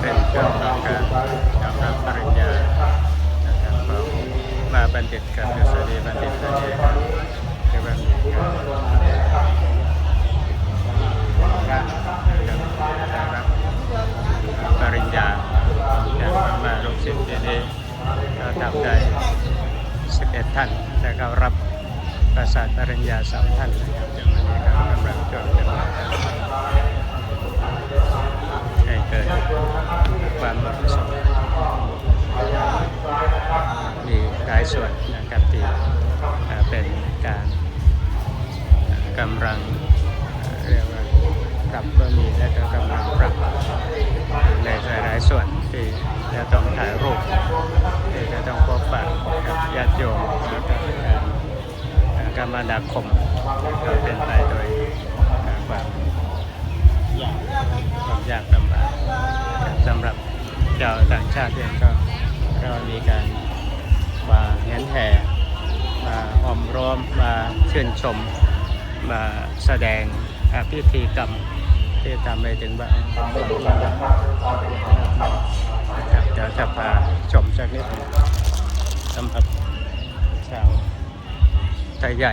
เป็นช่วงของการรับรับปริญญานะครับของมาบัณฑิตกับดุษฎีบัณฑิตนั่นเองที่ว่ามีการรับรับปริญญาจากมาลูกศิษย์ที่นี่ก็ทำได้11ท่านแล้วก็รับประสาทปริญญาสามท่านนะครับจากวันนี้ก็กำลังช่วงจังหวะให้ เกิดความเหมาะสมมีหลายส่วนนะครับที่เป็นการกำลังเรียกว่าปรับก็มีและก็กำลังปรับในหลายส่วนที่จะต้องถ่ายรูปที่จะต้องพบปะกับญาติโยมแล้วก็การกรรมนาคมก็เป็นไปโดยความยากความยากลำบาก สำหรับชาวต่างชาติเองก็เรามีการมาเห็นแห่มาหอมร้อมมาชื่นชมมาแสดงอะพิธีกรรมที่ทำให้ถึงว่านะครับเดี๋ยวจะพาชมสักนิดสำหรับชาวไทยใหญ่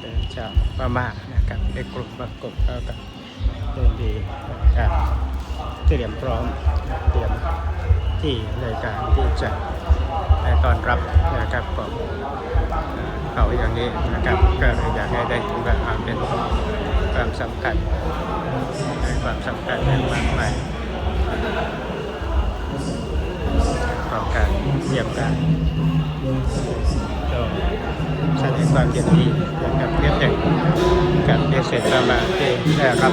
เป็นชาวพม่านะครับในกลุ่มบางกลุ่มแล้วก็ด้ดีการ เตรียมพร้อมเตรียมที่ในการที่จะให้ต้อนรับนะครับของเขาอย่างนี้นะครับก็อยากให้ได้ถึงว่าอ่าเป็นความสำคัญในความสำคัญอย่างมากมายของการเยี่ยมกัน ก็แสดงความยินดีนะครับเรียบเด็กกับเดชประมาที่ได้รับ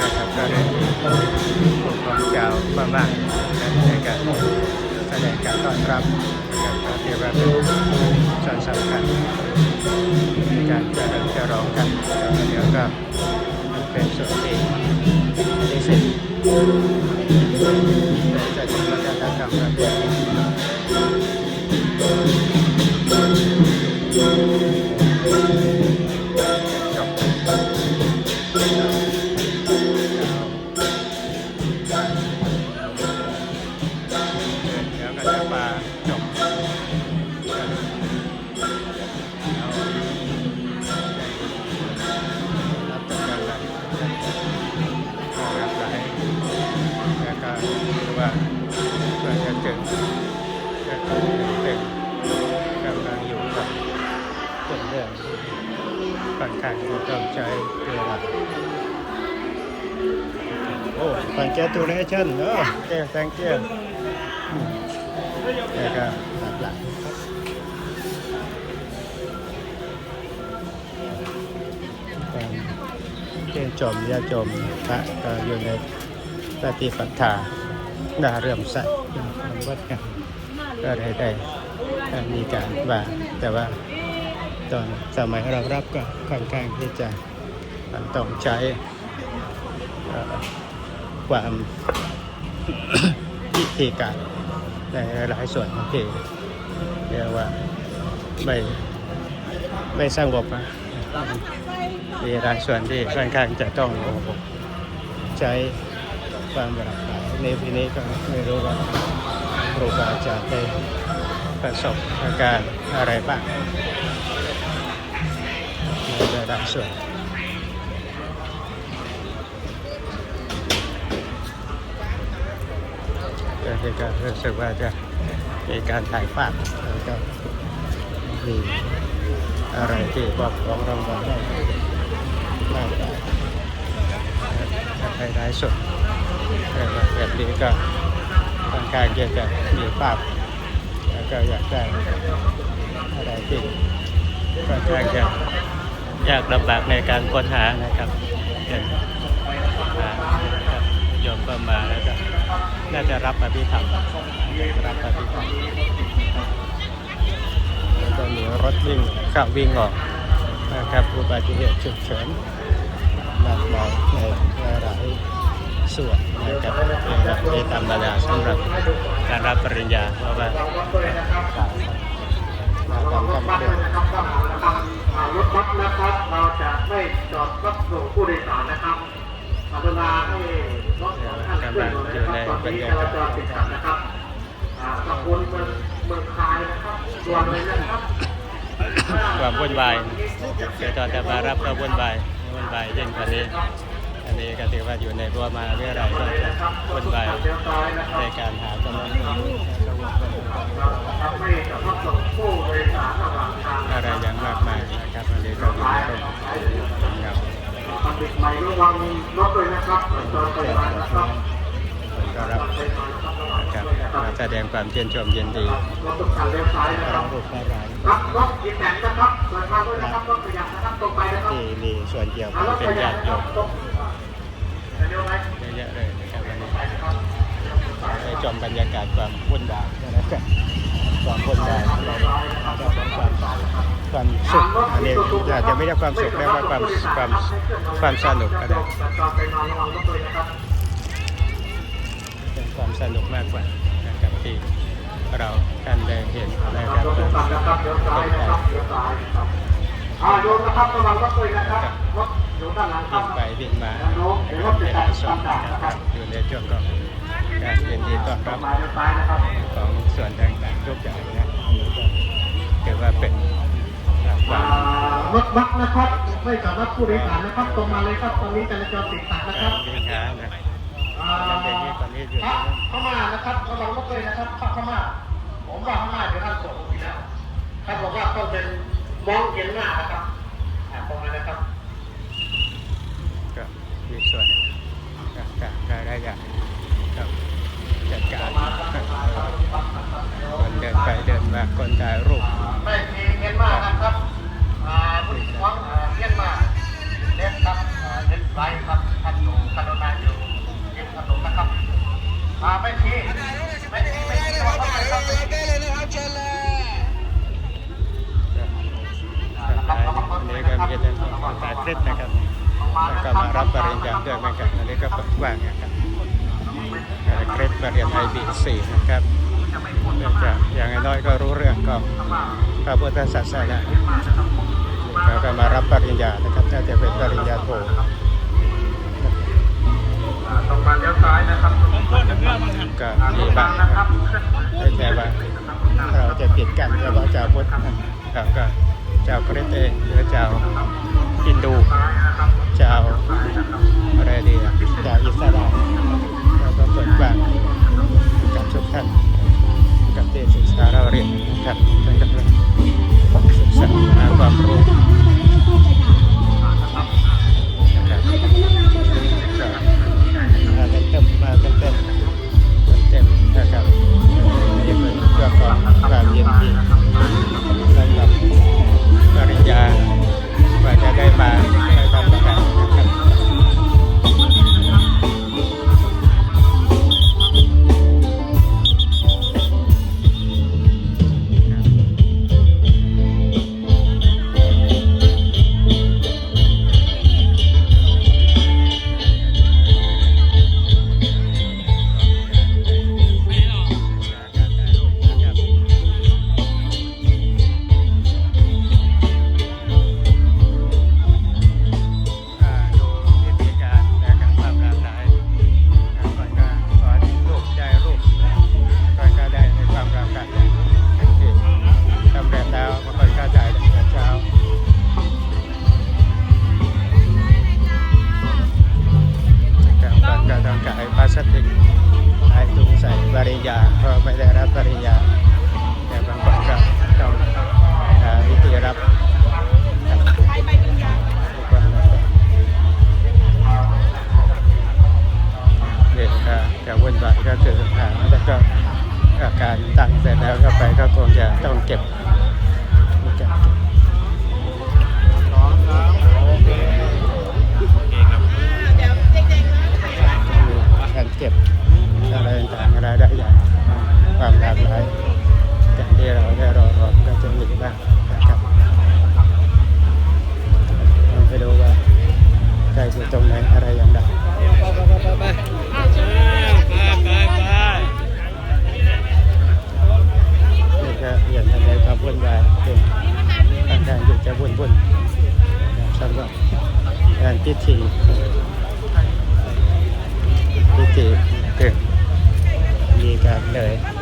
นะครับก็ได้มีของเจ้าประมาในการแสดงการต้อนรับนะครับเรียกว่าเป็นส่วนสำคัญในการเจริญเจริญกันแล้วเดี๋ยวก็เป็นส่วนที่ที่สิจะถึงวัฒนธรรมประเพ ณี ค่อนข้างจะต้องใช้เวลาโอ้ congratulation เนอะโอเค thank you แล้วก็รับหลายการชื่นชมญาโยมพระก็อยู่ในปฏิปทาน่าเรื่อมใสความวัดกันก็ได้ได้ได้มีการว่าแต่ว่า ตอนสมัยเรารับก็ค่อนข้างที่จะมันต้องใช้ความพิธีการในหลายส่วนที่เรียกว่าไม่ไม่สงบอะมีหลายส่วนที่ค่อนข้างจะต้องใช้ความหลากหลายในปีนี้ก็ไม่รู้ว่าครูบาอาจารย์ได้ประสบอาการอะไรบ้าง ในหลายส่วนก็คือการรู้สึกว่าจะมีการถ่ายภาพแล้วก็มีอะไรที่บอกของรางวัลได้มากได้ให้ได้สุดแบบนี้ก็ค่อนข้างที่จะมีภาพแล้วก็อยากได้อะไรที่ค่อนข้างจะ ยากลำบากในการค้นหานะครับเช่นหาครับโยมก็มาแล้วก็น่าจะรับอภิธรรมรับอภิธรรมแล้วก็มีรถวิ่งเข้าวิ่งออกนะครับอุบัติเหตุฉุกเฉินมากมายในหลายส่วนนะครับเป็นแบบที่ธรรมดาสำหรับการรับปริญญาเพราะว่ามาทำคำเตื อนรถบัสนะครับ เราจะไม่จอดรับส่งผู้โดยสารนะครับกรุณาให้รถของท่านจช่วยเหลือนะครับตอนนี้จราจรติดขัดนะครับอ่าขอบคุณเมืองเมืองคายนะครับรวมเลยนะครับความวุ่นวายเดี๋ยวตอนจะมารับก็วุ่นวายวุ่นวายยิ่งกว่านี้ อันนี้ก็ถือว่าอยู่ในรั้วมหาวิทยาลัยก็จะวุ่นวายในการหากำลังคนทำให้กับรถส่งผู้โดยสารระหว่างทางอะไรอย่างมากมายนะครับอันนี้ก็อยู่ในร่มครับ ทำปิดไม้ ระวังรถด้วยนะครับจราจรไปมานะครับก็รับครับแสดงความเชื่นชมยินดีรถทุกคันเลี้ยวซ้ายนะครับบรูปได้ร้ายรับรถอีแตนนะครับเดินทางด้วยนะครับรถขยับนะครับตรงไปนะครับที่มีส่วนเกี่ยวข้องเป็นญาติโยมเยอะเลยนะครับวันนี้ไปชมบรรยากาศความวุ่นวายนะครับความวุ่นวายเราได้ความ ความสุขอันนี้อาจจะไม่ได้ความสุขเรียกว่าความความความสนุกก็ได้จอดไรเป็นความสนุกมากกว่านะครับที่เราท่านได้เห็นนะครับรถทุกคันะครับเลี้ยวซ้ายนะครับเลี้ยวซ้ายนะครับอ่าโยมนะครับระวังรถด้วยนะครับรถอยู่ด้านหลังครับไปวิ่งมาโน้มเดี๋ยวรถเวจะลาตัดสตาดมนนะครับอยู่ในช่วงของการยินดีต้อนรับมาเลี้ยวซ้ายนะครับของส่วนต่างๆทุกอย่างนะถือว่าเป็น รถบัสนะครับไม่สามารถผู้โดยสารนะครับตรงมาเลยครับตอนนี้จราจรติดขัดนะคัการรบวิ่งหานะอ่าพระพม่านะครับระวังรถเลยนะครับพระพม่าผมว่าพม่าเดี๋ยวท่านส่งอีกแล้วท่านบอกว่าต้องเป็นมองเห็นหน้านะครับอ่าตรงนั้นนะครับก็มีส่วนต่างๆได้ได้อย่างครับจัดการคนเดินไปเดินมาคนถ่ายรูปไม่มีเมียนมานะครับ 4 นะครับเนื่องจากอย่างน้อยก็รู้เรื่องของพระพุทธศาสนาแล้วก็มารับปริญญานะครับถ้าจะเป็นปริญญาโทตรงมาเลี้ยวซ้ายนะครับก็มีบ้างนะครับไม่ใช่ว่าเราจะปิดกันเฉพาะชาวพุทธเราก็ชาวคริสต์เองหรือชาวฮินดู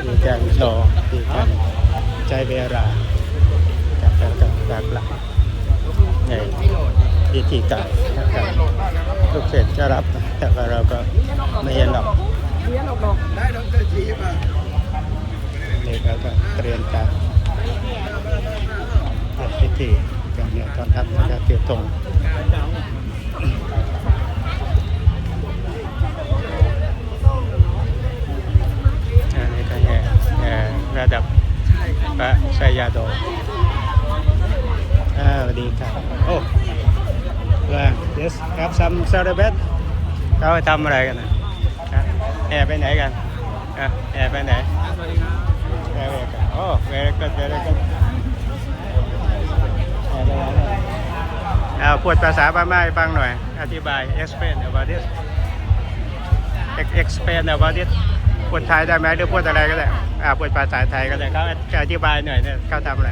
มีการรอมีการใช้เวลากับกับกับกับหลักในพิธีการนะครับลูกเสร็จจะรับแต่ว่าเราก็ไม่เห็นหรอกนี่ก็ก็เตรียมการพิธีการเนี่ยตอนทับนะครับเตียตรง ระดับพระชัยาโดอ่าสวัสดีครับโอ้ว่า yes ครับ some celebrate เขาทำอะไรกันนะแห่ไปไหนกันอะแห่ไปไหนแห่ไปกันโอ้ very good very good แห่ไปกันเอาพูดภาษาพม่าให้ฟังหน่อย อธิบาย explain about this explain about it พูดไทยได้ไหมหรือพูดอะไรก็ได้อ่าพูดภาษาไทยก็ได้เขาอธิบายหน่อยเนี่ยเขาทำอะไร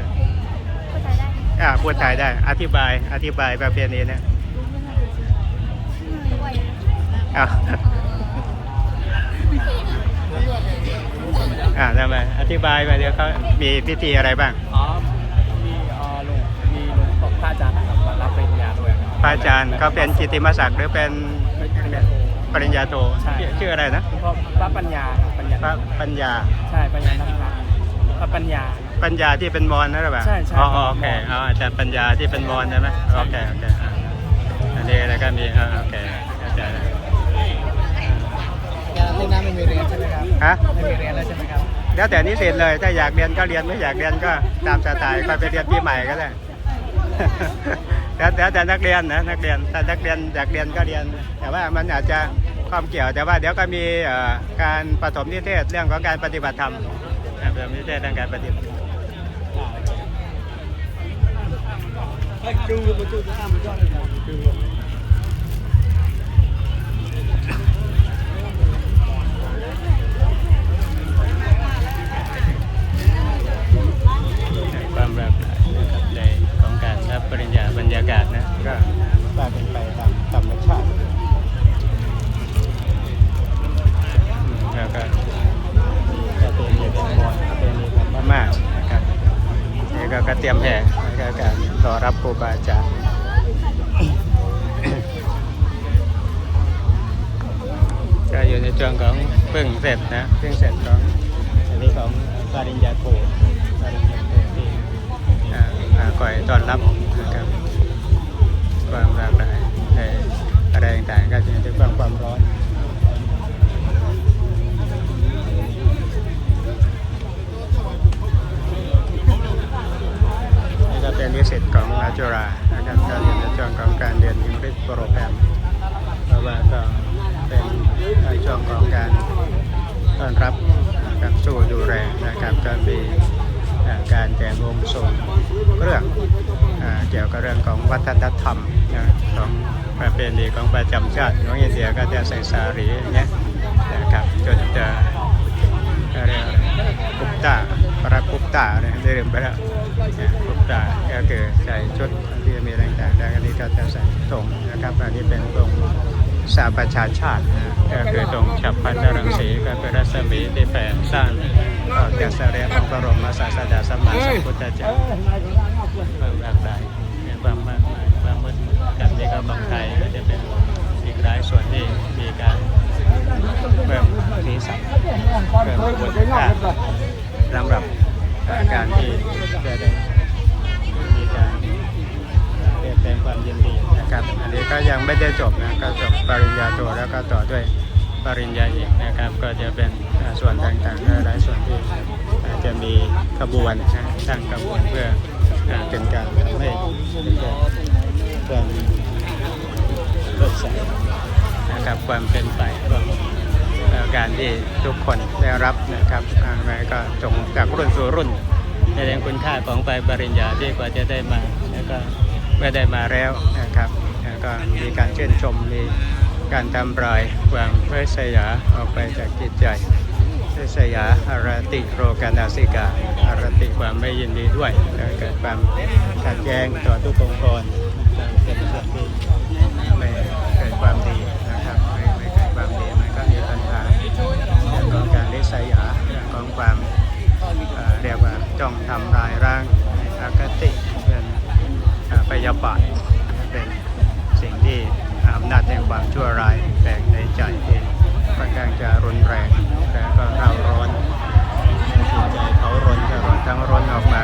เข้าใจได้อ่าพูดไทยได้ อธิบาย อธิบายประเพณีเนี่ยด้วยอ่าอ่าทำไมอธิบายมาเดี๋ยวเขามีพิธีอะไรบ้าง อ๋อ มีเอ่อลุงมีลุงของพระอาจารย์นะครับมารับปริญญาด้วยครับพระอาจารย์เขาเป็นกิตติมศักดิ์หรือเป็น ปริญญาโทปริญญาโทใช่ ชื่อชื่ออะไรนะคุณพ่อพระปัญญาปัญญาพระปัญญา ใช่ปัญญาทัพพระพระปัญญา ปัญญาที่เป็นมอญนะหรือเปล่าใช่ใช่อ๋ออ๋อโอเคอ๋ออาจารย์ปัญญาที่เป็นมอญใช่ไหมโอเคโอเคอ่าอันนี้แล้วก็มีอ่าโอเคเข้าใจแล้วยาที่น้ำไม่มีเรียนใช่ไหมครับฮะ ไม่มีเรียนแล้วใช่ไหมครับแล้วแต่นิสิตเลยถ้าอยากเรียนก็เรียนไม่อยากเรียนก็ตามสไตล์ก็ไปเรียนปีใหม่ก็ได้ แล้วแล้วแต่นักเรียนนะนักเรียนถ้านักเรียนอยากเรียนก็เรียน แต่ว่ามันอาจจะ ความเกี่ยวแต่ว่าเดี๋ยวก็มีเอ่อการปฐมนิเทศเรื่องของการปฏิบัติธรรมอ่าปฐมนิเทศเรื่องการปฏิบัติจูมาจูจะทำยอดเลยจู จำชาติของอินเดียก็จะใส่สารีอย่างเงี้ยนะครับจนจะเรียกกุปตาพระกุปตาเนี่ยได้เรียนไปแล้วกุปตาก็คือใส่ชุดที่มีอะไรต่างๆแล้วอันนี้ก็จะใส่ธงนะครับอันนี้เป็นธงสาประชาชาตินะก็คือตรงฉับพันธรังสีก็เป็นรัศมีที่แผ่สร้างออกจากสรีระของบรมศาสดาสมมาสัมพุทธเจ้าความหลากหลายมีความมากมายความมืดกับนี่ก็ของไทย หลายส่วนที่มีการเพิ่มสีสันเพิ่มมูลค่าสำหรับการที่จะได้มีการเปลี่ยนแปลงความยินดีนะครับอันนี้ก็ยังไม่ได้จบนะก็จบปริญญาโทแล้วก็ต่อด้วยปริญญาเอกนะครับก็จะเป็นส่วนต่างๆหลายส่วนที่จะมีขบวนนะตั้งขบวนเพื่อเป็นการทำให้เป็นการความรดใส นะครับความเป็นไปของการที่ทุกคนได้รับนะครับอ่าแล้วก็จงจากรุ่นสู่รุ่นในเรื่องคุณค่าของใบปริญญาที่กว่าจะได้มาแล้วก็เมื่อได้มาแล้วนะครับแล้วก็มีการชื่นชมมีการทำลายความเพื่อสยาออกไปจากจิตใจเพื่อสยาอารติโรกานาสิกาอารติความไม่ยินดีด้วยเกิดความขัดแย้งต่อทุกองค์กรเป็นส่วนที่ไม่เกิดคว สยาของความเรียกว่าจ้องทำลายร่างอกติเป็นพยาบาทเป็นสิ่งที่อำนาจแห่งความชั่วร้ายแฝงในใจที่ค่อนข้างจะรุนแรงแต่ก็เราร้อนจิตใจเขาร้อนจะร้อนทั้งร้อนออกมา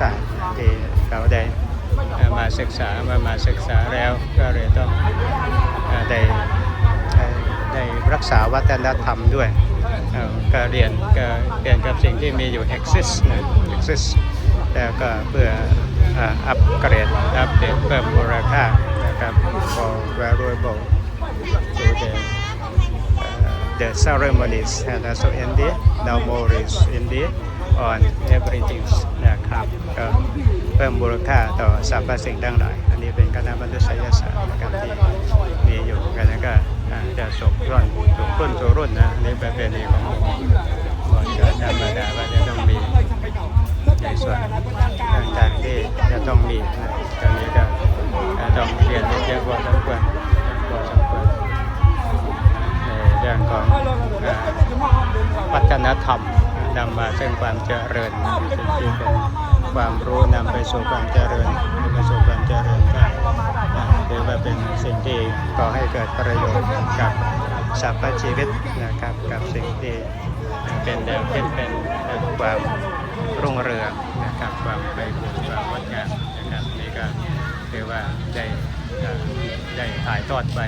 ศาสตร์ที่เขาได้มาศึกษามามาศึกษาแล้วก็เลยต้องได้ได้รักษาวัฒนธรรมด้วยก็เรียนก็เรียนกับสิ่งที่มีอยู่ exist นะ exist แล้วก็เพื่ออัปเกรดอัปเดตเพิ่มมูลค่านะครับ for valuable to the the ceremonies and also ended now more is ended on everything นะ ครับ ก็เพิ่มมูลค่าต่อสรรพสิ่งทั้งหลายอันนี้เป็นคณะมนุษยศาสตร์นะครับที่มีอยู่กันแล้วก็จะส่งรุ่นส่งรุ่นสู่รุ่นนะนนี้เป็นประเพณีของก่อนเกิดธรรมดาว่าจะต้องมีในส่วนต่างๆที่จะต้องมีนะตอนนี้ก็ต้องเรียนเยอะๆพอสมควรพอสมควรในเรื่องของวัฒนธรรม นำมาซึ่งความเจริญที่เป็นความรู้นำไปสู่ความเจริญนำไปสู่ความเจริญก็ถือว่าเป็นสิ่งที่ก่อให้เกิดประโยชน์กับสรรพชีวิตนะครับกับสิ่งที่เป็นแนวคิดเป็นความรุ่งเรืองนะครับความไปบูรความงดงามนะครับนี่ก็ถือว่าได้ได้ถ่ายทอดไป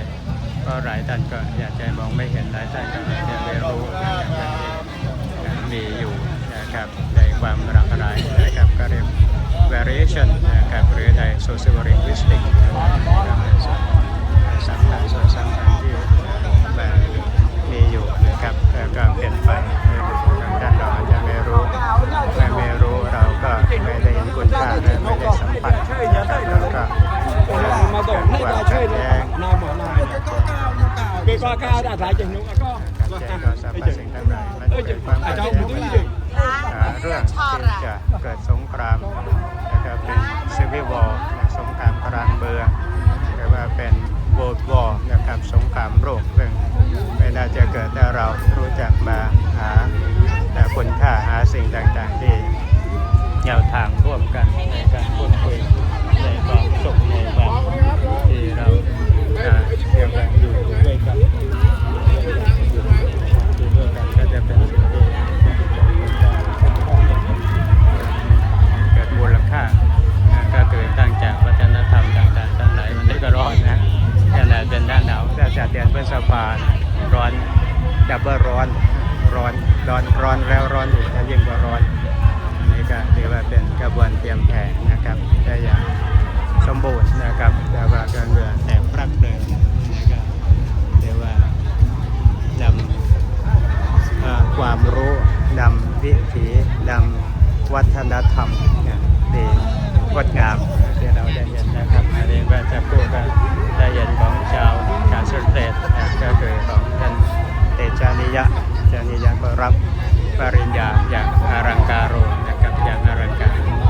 เพราะหลายท่านก็อยากจะมองไม่เห็นหลายท่านก็อยาจจะไม่รู้นะครับ มีอยู่นะครับในความหลากหลายนะครับก็เรียก variation นะครับหรือใน social linguistic นะครับในส่วนสำคัญส่วนสำคัญที่มามีอยู่นะครับแล้วก็เปลี่ยนไปบางท่านเราอาจจะไม่รู้ไม่ไม่รู้เราก็ไม่ได้เห็นคุณค่าและไม่ได้สัมผัสนะครับแล้วก็เกิดความขัดแย้ง cái qua cao đã lại chừng đúng à có ขัดแย้งต่อสรรพสิ่งทั้งหลายมันเกิดความขัดแย้งอ่าเรื่องที่จะเกิดสงครามนะครับเป็นซีวิวอร์สงครามกลางเมืองหรือว่าเป็นโวลด์วอร์นะครับสงครามโลกซึ่งไม่น่าจะเกิดถ้าเรารู้จักมาหาคุณค่าหาสิ่งต่างๆ ที่แนวทางร่วมกันในการพูดคุยในความสุขในความที่เราอ่าเรียกว่า หนาวถ้าจะเดือนพฤษภาร้อนดับเบิลร้อนร้อนร้อนร้อนแล้วร้อนอีกแล้วยิ่งกว่าร้อนนี่ก็ถือว่าเป็นกระบวนเตรียมแผนนะครับได้อย่างสมบูรณ์นะครับแต่ว่าการเมือแต่พรักเดิมนะครับถือว่านำความรู้นำวิถีนำวัฒนธรรมเนี่ยที่งดงามที่เราได้เห็นนะครับอันนี้ก็จะพูดว่า เย็นของชาวชาติเตสนะก็คือของท่านเตจานิยะเจานิยะก็รับปริญญาอย่างอารังการโรนะครับอย่างอารังการ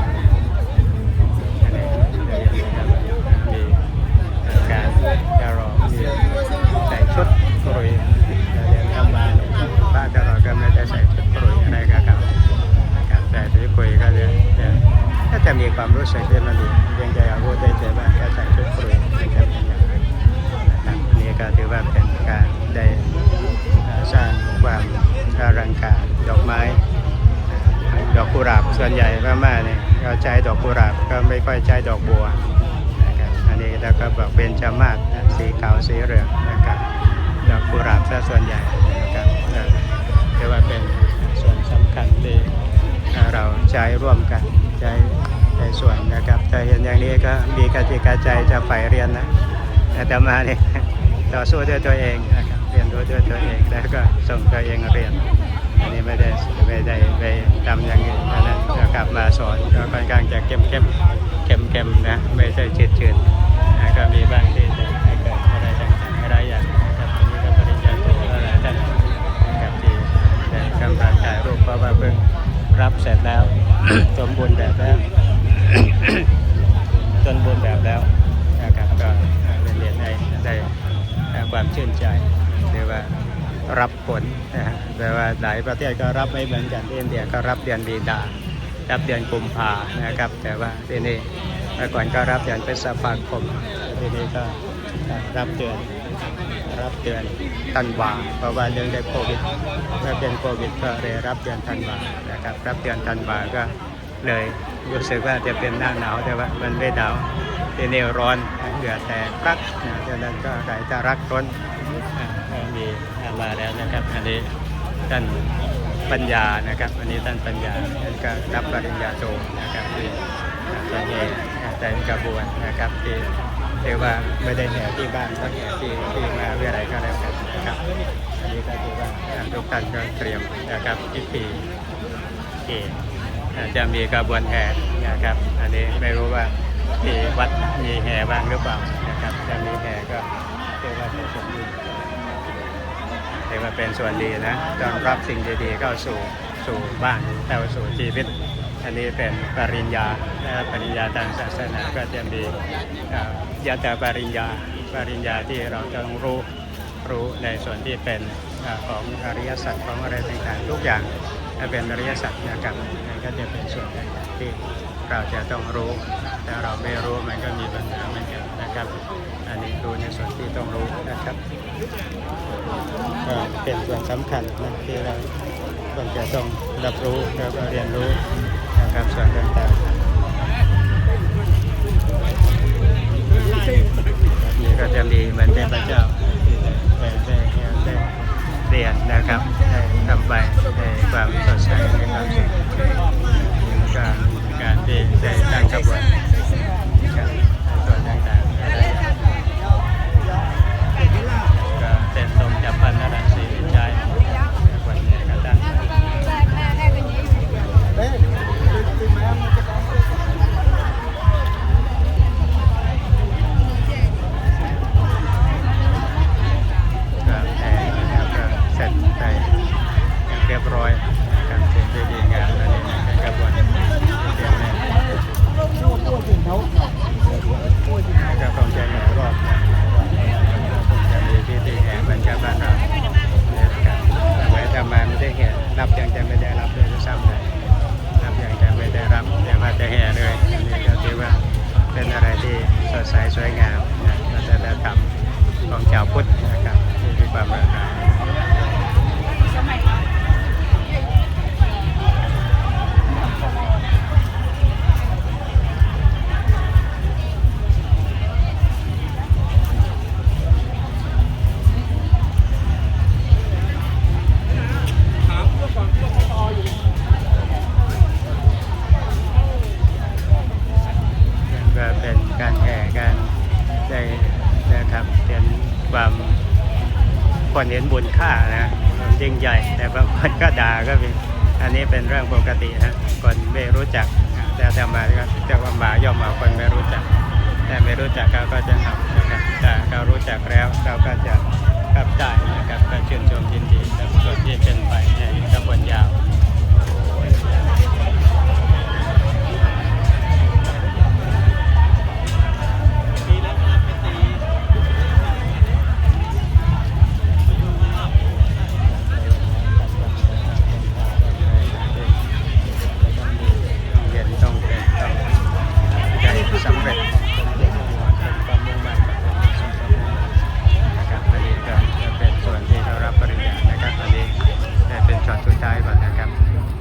กาใจจะใฝ่เรียนนะแต่มาเนี่ยต่อสู้ด้วยตัวเองนะครับเรียนด้วยตัวเองแล้วก็ส่งตัวเองเรียนอันนี้ไม่ได้ไม่ได้ไปทำอย่างอื่นนะจะกลับมาสอนก็ค่อนข้างจะเข้มเข้มเข้มเข้มนะไม่ใช่เฉืดเฉืดก็มีบางที่จะให้เกิดอะไรต่างๆอะไรอย่างนะครับอันนี้ก็ปริญญาโทอะไรท่านกับที่แต่กำลังถ่ายรูปเพราะว่าเพิ่งรับเสร็จแล้ว สมบูรณ์แบบแล้ว จนบูรณ์แบบแล้วนะครับก็เรียนได้ได้ได้ความชื่นใจหรือว่ารับผลนะฮะแต่ว่าหลายประเทศก็รับไม่เหมือนกันที่อินเดียก็รับเดือนมีนารับเดือนกุมภานะครับ แต่ว่าที่นี่เมื่อก่อนก็รับเดือนพฤษภาคมที่นี่ก็รับเดือนรับเดือนธันวาเพราะว่าเรื่องได้โควิดเมื่อเป็นโควิดก็เลยรับเดือนธันวานะครับรับเดือนธันวาก็ เลย รู้สึกว่าจะเป็นหน้าหนาวแต่ว่ามันไม่หนาวที่นี่ร้อนเหงื่อแตกรักนะดังนั้นก็ใครจะรักร้อนอ่าก็มีมาแล้วนะครับอันนี้ท่านปัญญานะครับอันนี้ท่านปัญญาท่านก็รับปริญญาโทนะครับที่ตอนนี้แต่กระบวนนะครับที่เรียกว่าไม่ได้แห่ที่บ้านก็แห่ที่ที่มาวิทยาลัยก็แล้วกันนะครับอันนี้ก็ถือว่าทุกท่านก็เตรียมนะครับพิธีเกณฑ์ จะมีกระบวนแห่นะครับ อันนี้ไม่รู้ว่าที่วัดมีแห่บ้างหรือเปล่านะครับถ้ามีแห่ก็เรียกว่าเป็นส่วนดีเรียกว่าเป็นส่วนดีนะต้อนรับสิ่งดีๆเข้าสู่สู่บ้านเข้าสู่ชีวิต อันนี้เป็นปริญญาปริญญาทางศาสนาก็จะมีเอ่อยาตาปริญญาปริญญาที่เราต้องรู้รู้ในส่วนที่เป็นของอริยสัจของอะไรต่างๆทุกอย่าง ถ้าเป็นอริยสัจนะครับมันก็จะเป็นส่วนหนึ่งที่เราจะต้องรู้ถ้าเราไม่รู้มันก็มีปัญหาเหมือนกันนะครับ อันนี้รู้ในส่วนที่ต้องรู้นะครับก็เป็นส่วนสำคัญนะที่เราควรจะต้องรับรู้แล้วก็เรียนรู้นะครับส่วนต่างๆนี่ก็จะมีเหมือนเทพเจ้า เรียนนะครับทำไปในความสดใสในความสุขการการที่ได้ตั้งขบวน บร้อยการเสร็จด้วยดีงานแล้วนี่เป็นกระบวนเรียบร้อยก็คงจะแห่รอบนะคงจะมีพิธีแห่เหมือนกับบ้านเราเนี่ยนะครับแต่ไว้ทำมาไม่ได้เห็นนับอย่าง อันนี้เป็นเรื่องปกติฮะคนไม่รู้จักแต่ทำมาก็จะลำบากย่อมเอาคนไม่รู้จัก แต่ไม่รู้จักเขาก็จะทำนะครับแต่เรารู้จักแล้วเราก็จะกลับใจนะครับก็ชื่นชมยินดีกับส่วนที่เป็นไปในตำบลยาว